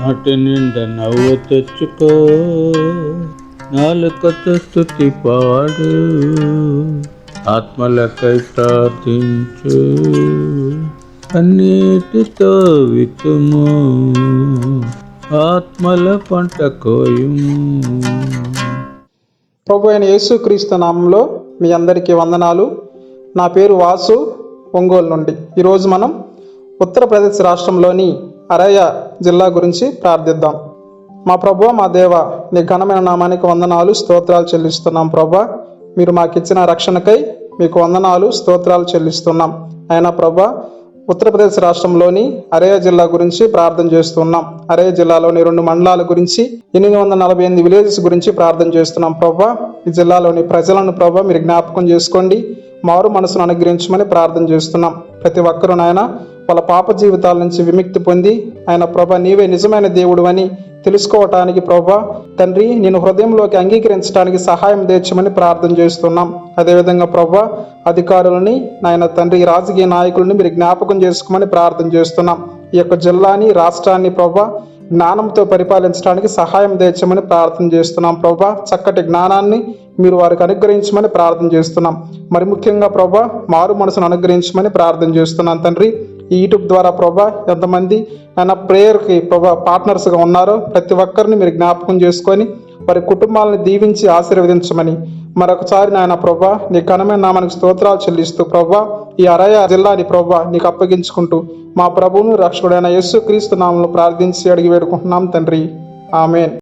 నాటి నిండా నవ్వు తెచ్చుకో. నాలుకతో స్థుతి పాడు. ఆత్మలకై ప్రార్థించు. అన్నిటితో వితుము ఆత్మల పంట కోయుము. ప్రభు అయిన యేసుక్రీస్తు నామంలో మీ అందరికీ వందనాలు. నా పేరు వాసు ఒంగోలు నుండి. ఈరోజు మనం ఉత్తరప్రదేశ్ రాష్ట్రంలోని అరయ్య జిల్లా గురించి ప్రార్థిద్దాం. మా ప్రభు మా దేవ నీ ఘనమైన నామానికి వందనాలు స్తోత్రాలు చెల్లిస్తున్నాం ప్రభా మీరు మాకు ఇచ్చిన రక్షణకై మీకు వందనాలు స్తోత్రాలు చెల్లిస్తున్నాం. అయినా ప్రభా ఉత్తరప్రదేశ్ రాష్ట్రంలోని అరయ జిల్లా గురించి ప్రార్థన చేస్తున్నాం. అరయ జిల్లాలోని రెండు మండలాల గురించి ఎనిమిది వందల నలభై ఎనిమిది విలేజెస్ గురించి ప్రార్థన చేస్తున్నాం ప్రభా ఈ జిల్లాలోని ప్రజలను ప్రభా మీరు జ్ఞాపకం చేసుకోండి. మారు మనసును అనుగ్రహించమని ప్రార్థన చేస్తున్నాం. ప్రతి ఒక్కరూ నాయన వాళ్ళ పాప జీవితాల నుంచి విముక్తి పొంది ఆయన ప్రభ నీవే నిజమైన దేవుడు అని తెలుసుకోవటానికి ప్రభా తండ్రి నేను హృదయంలోకి అంగీకరించడానికి సహాయం తెచ్చమని ప్రార్థన చేస్తున్నాం. అదేవిధంగా ప్రభా అధికారులని నాయన తండ్రి రాజకీయ నాయకులని మీరు జ్ఞాపకం చేసుకోమని ప్రార్థన చేస్తున్నాం. ఈ యొక్క జిల్లాని రాష్ట్రాన్ని ప్రభా జ్ఞానంతో పరిపాలించడానికి సహాయం తెచ్చమని ప్రార్థన చేస్తున్నాం ప్రభా. చక్కటి జ్ఞానాన్ని మీరు వారికి అనుగ్రహించమని ప్రార్థన చేస్తున్నాం. మరి ముఖ్యంగా ప్రభా మారు మనసును అనుగ్రహించమని ప్రార్థన చేస్తున్నాం తండ్రి. ఈ యూట్యూబ్ ద్వారా ప్రభా ఎంతమంది ఆయన ప్రేయర్కి ప్రభా పార్ట్నర్స్గా ఉన్నారో ప్రతి ఒక్కరిని మీరు జ్ఞాపకం చేసుకొని వారి కుటుంబాలను దీవించి ఆశీర్వదించమని మరొకసారి నాయన ప్రభా నీ ఘనమైన నామానికి స్తోత్రాలు చెల్లిస్తూ ప్రభా ఈ అరయ జిల్లాని ప్రభా నీకు అప్పగించుకుంటూ మా ప్రభువును రక్షకుడైన యేసు క్రీస్తు నామంలో ప్రార్థించి అడిగి వేడుకుంటున్నాం తండ్రి. ఆమెన్.